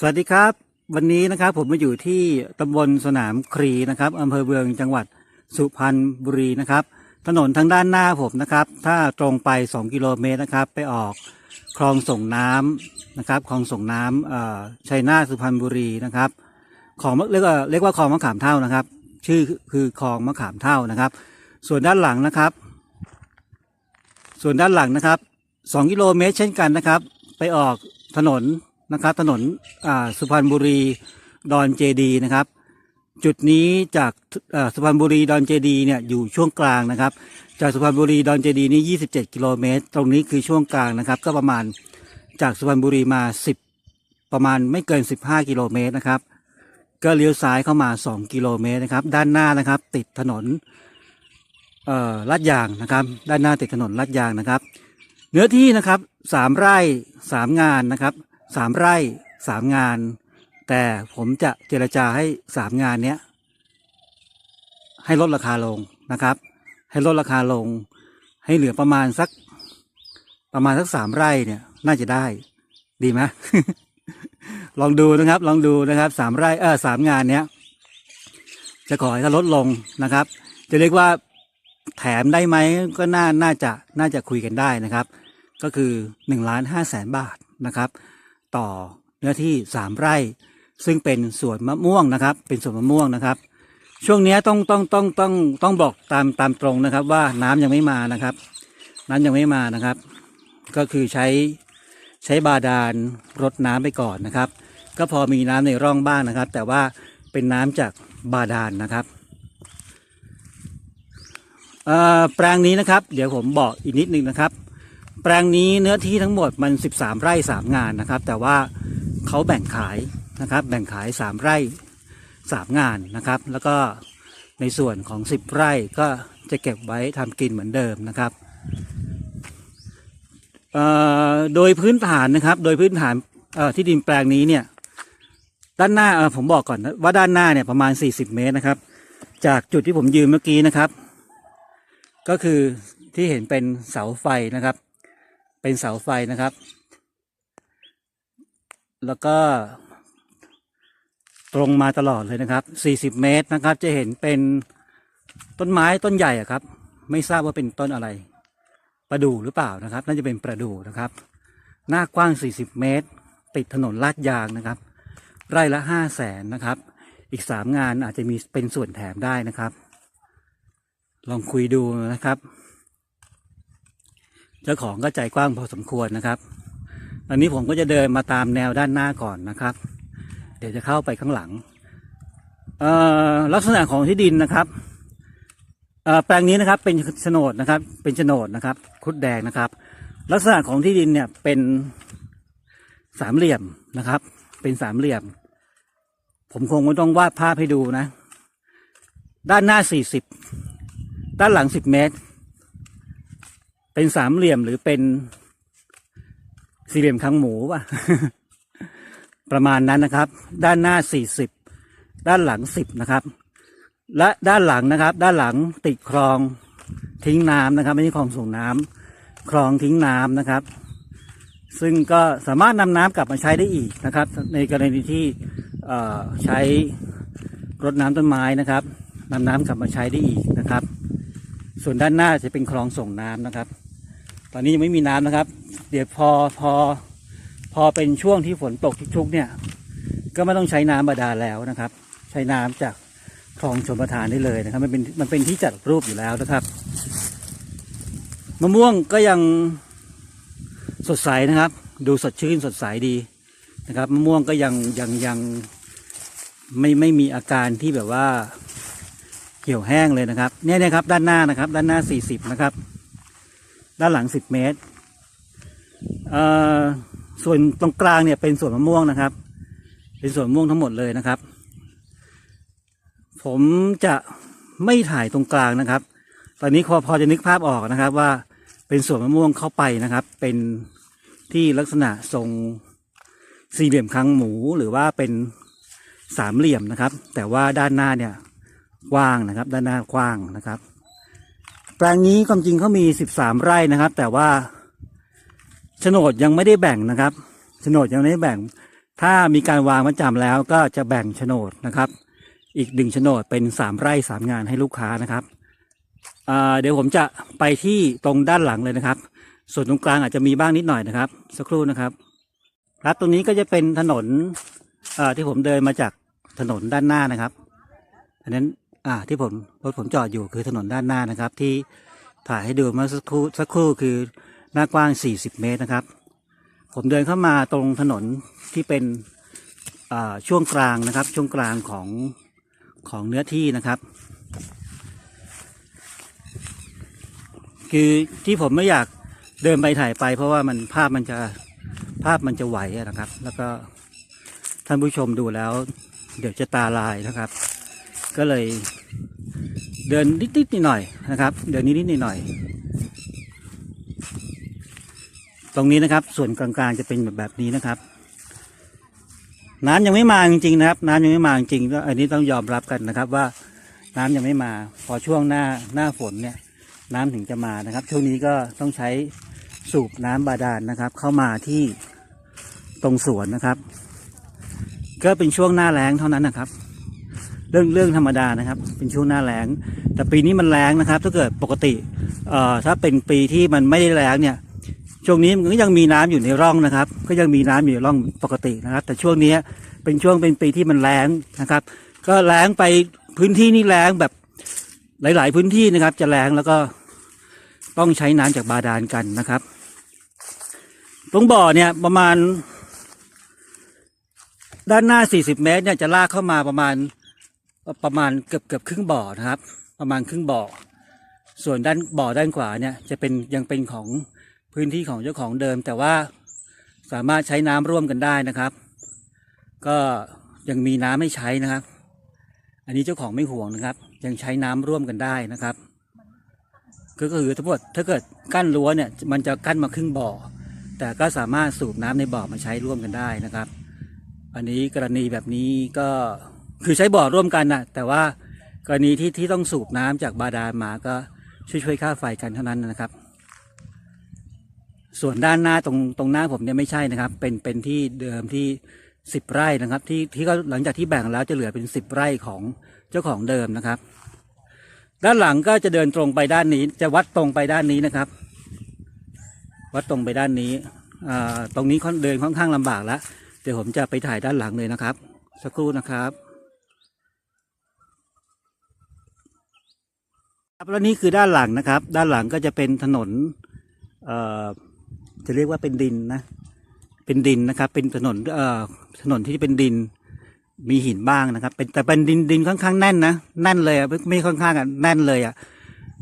สวัสดีครับ วันนี้นะครับผมมาอยู่ที่ตำบลสนามครีนะครับอำเภอเมืองจังหวัดสุพรรณบุรีนะครับ ถนนทางด้านหน้าผมนะครับ ถ้าตรงไป 2 กิโลเมตรนะครับ ไปออกคลองส่งน้ำนะครับคลองส่งน้ำชัยนาทสุพรรณบุรีนะครับของเรียกว่าเรียกว่าคลองมะขามเท่านะครับ ชื่อคือคลองมะขามเท่านะครับ ส่วนด้านหลังนะครับ ส่วนด้านหลังนะครับ 2 กิโลเมตรเช่นกันนะครับ ไปออกถนน นะครับ ถนนสุพรรณบุรีดอนเจดีนะครับ จุดนี้จากสุพรรณบุรีดอนเจดีเนี่ยอยู่ช่วงกลางนะครับ จากสุพรรณบุรีดอนเจดีนี่27 กิโลเมตร ตรงนี้คือช่วงกลางนะครับ ก็ประมาณจากสุพรรณบุรีมา 10 ประมาณไม่เกิน 15 กิโลเมตรนะครับก็เลี้ยวซ้ายเข้ามา 2 กิโลเมตรนะครับ ด้านหน้านะครับ ติดถนนลาดยางนะครับ ด้านหน้าติดถนนลาดยางนะครับ เนื้อที่นะครับสามไร่สามงานนะครับ สามไร่สามงาน แต่ผมจะเจรจาให้สามงานเนี้ยให้ลดราคาลงนะครับ ให้ลดราคาลง ให้เหลือประมาณสัก ประมาณสักสามไร่เนี่ย น่าจะได้ ดีไหมลองดูนะครับ ลองดูนะครับสามไร่เออสามงานเนี้ยจะขอให้เขาลดลงนะครับ จะเรียกว่าแถมได้ไหมก็น่าน่าจะน่าจะคุยกันได้นะครับ ก็คือ1นึ่งล้านห้าแสนบาทนะครับ ต่อเนื้อที่สามไร่ ซึ่งเป็นสวนมะม่วงนะครับ เป็นสวนมะม่วงนะครับ ช่วงนี้ต้องต้องต้องต้องต้องบอกตามตามตรงนะครับ ว่าน้ำยังไม่มานะครับ น้ำยังไม่มานะครับ ก็คือใช้ใช้บาดาลรดน้ำไปก่อนนะครับ ก็พอมีน้ำในร่องบ้างนะครับ แต่ว่าเป็นน้ำจากบาดาลนะครับแปลงนี้นะครับ เดี๋ยวผมบอกอีกนิดนึงนะครับ แปลงนี้เนื้อที่ทั้งหมดมัน 13 ไร่ 3 งานนะครับ แต่ว่าเขาแบ่งขายนะครับ แบ่งขาย 3 ไร่ 3 งานนะครับ แล้วก็ในส่วนของ 10 ไร่ก็จะเก็บไว้ทำกินเหมือนเดิมนะครับโดยพื้นฐานนะครับ โดยพื้นฐานที่ดินแปลงนี้เนี่ยด้านหน้าผมบอกก่อนว่าด้านหน้าเนี่ยประมาณ 40 เมตรนะครับ จากจุดที่ผมยืนเมื่อกี้นะครับ ก็คือที่เห็นเป็นเสาไฟนะครับ เป็นเสาไฟนะครับ แล้วก็ ตรงมาตลอดเลยนะครับ 40 เมตรนะครับ จะเห็นเป็นต้นไม้ต้นใหญ่อะครับ ไม่ทราบว่าเป็นต้นอะไรประดู่หรือเปล่านะครับ น่าจะเป็นประดู่นะครับ หน้ากว้าง 40 เมตร ติดถนนลาดยางนะครับ ไร่ละ5 0 0แสนนะครับ อีก 3 งานอาจจะมีเป็นส่วนแถมได้นะครับ ลองคุยดูนะครับ เจ้าของก็ใจกว้างพอสมควรนะครับตอนนี้ผมก็จะเดินมาตามแนวด้านหน้าก่อนนะครับ เดี๋ยวจะเข้าไปข้างหลังลักษณะของที่ดินนะครับแปลงนี้นะครับเป็นโฉนดนะครับ เป็นโฉนดนะครับ คุดแดงนะครับ ลักษณะของที่ดินเนี่ยเป็นสามเหลี่ยมนะครับ เป็นสามเหลี่ยม ผมคงไม่ต้องวาดภาพให้ดูนะ ด้านหน้าสี่สิบด้านหลังสิบเมตร เป็นสามเหลี่ยมหรือเป็นสี่เหลี่ยมคางหมูป่ะ ประมาณนั้นนะครับ ด้านหน้าสี่สิบด้านหลังสิบนะครับ และด้านหลังนะครับ ด้านหลังติดคลองทิ้งน้ำนะครับ ไม่ใช่คลองส่งน้ำคลองทิ้งน้ำนะครับ ซึ่งก็สามารถนำน้ำกลับมาใช้ได้อีกนะครับ ในกรณีที่ใช้รดน้ำต้นไม้นะครับนำน้ำกลับมาใช้ได้อีกนะครับ ส่วนด้านหน้าจะเป็นคลองส่งน้ำนะครับ ตอนนี้ยังไม่มีน้ำนะครับ เดี๋ยวพอพอพอเป็นช่วงที่ฝนตกชุกๆเนี่ย ก็ไม่ต้องใช้น้ำบาดาลแล้วนะครับ ใช้น้ำจากคลองชลประทานได้เลยนะครับ มันเป็นมันเป็นที่จัดรูปอยู่แล้วนะครับมะม่วงก็ยังสดใสนะครับ ดูสดชื่นสดใสดีนะครับมะม่วงก็ยังยังยังไม่ไม่มีอาการที่แบบว่าเหี่ยวแห้งเลยนะครับเนี่ยนะครับด้านหน้านะครับ ด้านหน้า 40 นะครับ ด้านหลัง10เมตรส่วนตรงกลางเนี่ยเป็นสวนมะม่วงนะครับ เป็นสวนมะม่วงทั้งหมดเลยนะครับ ผมจะไม่ถ่ายตรงกลางนะครับ ตอนนี้พอพอจะนึกภาพออกนะครับ ว่าเป็นสวนมะม่วงเข้าไปนะครับ เป็นที่ลักษณะทรงสี่เหลี่ยมคางหมูหรือว่าเป็นสามเหลี่ยมนะครับ แต่ว่าด้านหน้าเนี่ยกว้างนะครับ ด้านหน้ากว้างนะครับ แปลงนี้ความจริงเขามี13ไร่นะครับ แต่ว่าโฉนดยังไม่ได้แบ่งนะครับโฉนดยังไม่ได้แบ่ง ถ้ามีการวางมัดจำแล้วก็จะแบ่งโฉนดนะครับ อีกหนึ่งโฉนดเป็นสามไร่สามงานให้ลูกค้านะครับเดี๋ยวผมจะไปที่ตรงด้านหลังเลยนะครับ ส่วนตรงกลางอาจจะมีบ้างนิดหน่อยนะครับ สักครู่นะครับครับตรงนี้ก็จะเป็นถนนที่ผมเดินมาจากถนนด้านหน้านะครับอันนั้น อ่าที่ผมรถผมจอดอยู่คือถนนด้านหน้านะครับ ที่ถ่ายให้ดูเมื่อสักครู่สักครู่คือหน้ากว้าง 40 เมตรนะครับ ผมเดินเข้ามาตรงถนนที่เป็นอ่าช่วงกลางนะครับ ช่วงกลางของของเนื้อที่นะครับ คือที่ผมไม่อยากเดินไปถ่ายไป เพราะว่ามันภาพมันจะภาพมันจะไหวนะครับ แล้วก็ท่านผู้ชมดูแล้ว เดี๋ยวจะตาลายนะครับ ก็เลย เดินนิดๆหน่อยๆนะครับ เดินนิดๆหน่อยๆตรงนี้นะครับ ส่วนกลางๆจะเป็นแบบแบบนี้นะครับ น้ำยังไม่มาจริงๆนะครับ น้ำยังไม่มาจริงๆอันนี้ต้องยอมรับกันนะครับว่าน้ำยังไม่มา พอช่วงหน้าหน้าฝนเนี่ย น้ำถึงจะมานะครับ ช่วงนี้ก็ต้องใช้สูบน้ำบาดาลนะครับ เข้ามาที่ตรงสวนนะครับ ก็เป็นช่วงหน้าแล้งเท่านั้นนะครับ เรื่องเรื่องธรรมดานะครับ เป็นช่วงหน้าแล้ง แต่ปีนี้มันแล้งนะครับ ถ้าเกิดปกติเอ่อถ้าเป็นปีที่มันไม่ได้แล้งเนี่ยช่วงนี้มันก็ยังมีน้ำอยู่ในร่องนะครับ ก็ยังมีน้ำอยู่ในร่องปกตินะครับ แต่ช่วงนี้เป็นช่วงเป็นปีที่มันแล้งนะครับ ก็แล้งไปพื้นที่นี่แล้งแบบหลาย ๆ พื้นที่นะครับ จะแล้งแล้วก็ต้องใช้น้ำจากบาดาลกันนะครับ ตรงบ่อเนี่ยประมาณ ด้านหน้า 40 เมตรเนี่ยจะลากเข้ามาประมาณ ประมาณเกือบเกือบครึ่งบ่อนะครับ ประมาณครึ่งบ่อ ส่วนด้านบ่อด้านขวาเนี่ยจะเป็นยังเป็นของพื้นที่ของเจ้าของเดิม แต่ว่าสามารถใช้น้ำร่วมกันได้นะครับ ก็ยังมีน้ำให้ใช้นะครับ อันนี้เจ้าของไม่ห่วงนะครับ ยังใช้น้ำร่วมกันได้นะครับก็คือทั้งหมดถ้าเกิดกั้นรั้วเนี่ยมันจะกั้นมาครึ่งบ่อ แต่ก็สามารถสูบน้ำในบ่อมาใช้ร่วมกันได้นะครับ อันนี้กรณีแบบนี้ก็ คือใช้บ่อร่วมกันนะแต่ว่ากรณีที่ที่ต้องสูบน้ำจากบาดาลมาก็ช่วยช่วยค่าไฟกันเท่านั้นนะครับ ส่วนด้านหน้าตรงตรงหน้าผมเนี่ยไม่ใช่นะครับ เป็นเป็นที่เดิมที่สิบไร่นะครับ ที่ที่ก็หลังจากที่แบ่งแล้วจะเหลือเป็นสิบไร่ของเจ้าของเดิมนะครับ ด้านหลังก็จะเดินตรงไปด้านนี้ จะวัดตรงไปด้านนี้นะครับ วัดตรงไปด้านนี้ตรงนี้เดินค่อนข้างลำบากแล้วเดี๋ยวผมจะไปถ่ายด้านหลังเลยนะครับ สักครู่นะครับ ครับแล้วนี่คือด้านหลังนะครับ ด้านหลังก็จะเป็นถนนเอ่อจะเรียกว่าเป็นดินนะ เป็นดินนะครับ เป็นถนนเอ่อถนนที่เป็นดิน มีหินบ้างนะครับ เป็นแต่เป็นดินดินค่อนข้างแน่นนะแน่นเลยอะไม่ไม่ค่อนข้างอะแน่นเลยอะ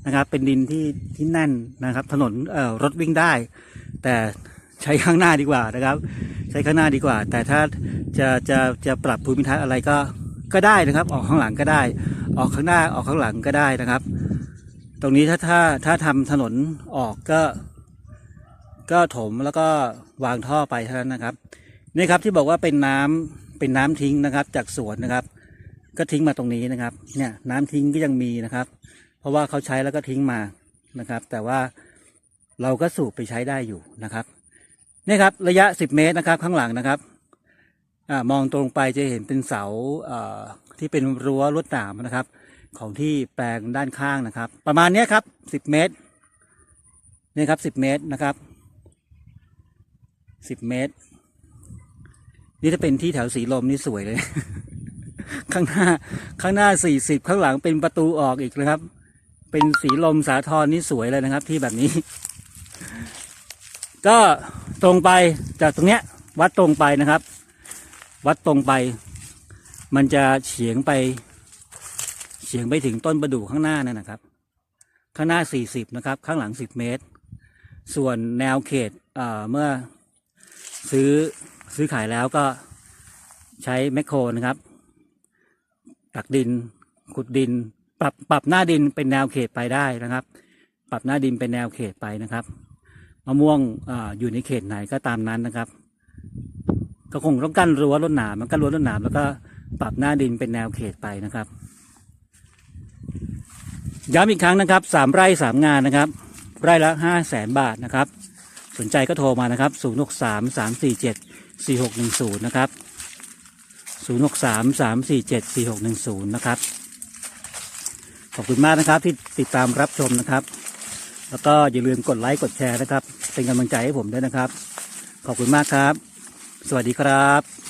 นะครับ เป็นดินที่ที่แน่นนะครับ ถนนเอ่อรถวิ่งได้ แต่ใช้ข้างหน้าดีกว่านะครับ ใช้ข้างหน้าดีกว่า แต่ถ้าจะจะจะปรับภูมิทัศน์อะไรก็ก็ได้นะครับ ออกข้างหลังก็ได้ ออกข้างหน้าออกข้างหลังก็ได้นะครับ ตรงนี้ถ้าถ้าถ้าทำถนนออกก็ ก็ถมแล้วก็วางท่อไปเท่านั้นนะครับนี่ครับที่บอกว่าเป็นน้ำเป็นน้ำทิ้งนะครับ จากสวนนะครับ ก็ทิ้งมาตรงนี้นะครับ เนี่ยน้ำทิ้งก็ยังมีนะครับ เพราะว่าเขาใช้แล้วก็ทิ้งมานะครับ แต่ว่าเราก็สูบไปใช้ได้อยู่นะครับนี่ครับระยะ 10 เมตรนะครับ ข้างหลังนะครับอมองตรงไปจะเห็นเป็นเสาที่เป็นรั้วลวดหนามนะครับ ของที่แปลงด้านข้างนะครับ ประมาณนี้ครับ10เมตรนี่ครับ10เมตรนะครับ10เมตร นี่ถ้าเป็นที่แถวสีลมนี่สวยเลย ข้างหน้าข้างหน้า40ข้างหลังเป็นประตูออกอีกนะครับ เป็นสีลมสาทรนี่สวยเลยนะครับ ที่แบบนี้ ก็ตรงไปจากตรงเนี้ย วัดตรงไปนะครับ วัดตรงไป มันจะเฉียงไป เฉียงไปถึงต้นประดู่ข้างหน้านั่นนะครับ ข้างหน้า 40 นะครับ ข้างหลัง 10 เมตร ส่วนแนวเขตเเมื่อซื้อซื้อขายแล้วก็ใช้แมคโครนะครับตักดินขุดดิน ปรับปรับหน้าดินเป็นแนวเขตไปได้นะครับ ปรับหน้าดินเป็นแนวเขตไปนะครับมะม่วงออยู่ในเขตไหนก็ตามนั้นนะครับ ก็คงต้องกั้นรั้วรถหนามมันกั้นรั้วรถหนามแล้วก็ปรับหน้าดินเป็นแนวเขตไปนะครับ ย้ำอีกครั้งนะครับสามไร่สามงานนะครับ ไร่ละห้าแสนบาทนะครับ สนใจก็โทรมานะครับศูนย์หกสามสามสี่เจ็ดสี่หกหนึ่งศูนย์นะครับศูนย์หกสามสามสี่เจ็ดสี่หกหนึ่งศูนย์นะครับขอบคุณมากนะครับที่ติดตามรับชมนะครับ แล้วก็อย่าลืมกดไลค์กดแชร์นะครับ เป็นกำลังใจให้ผมด้วยนะครับ ขอบคุณมากครับ สวัสดีครับ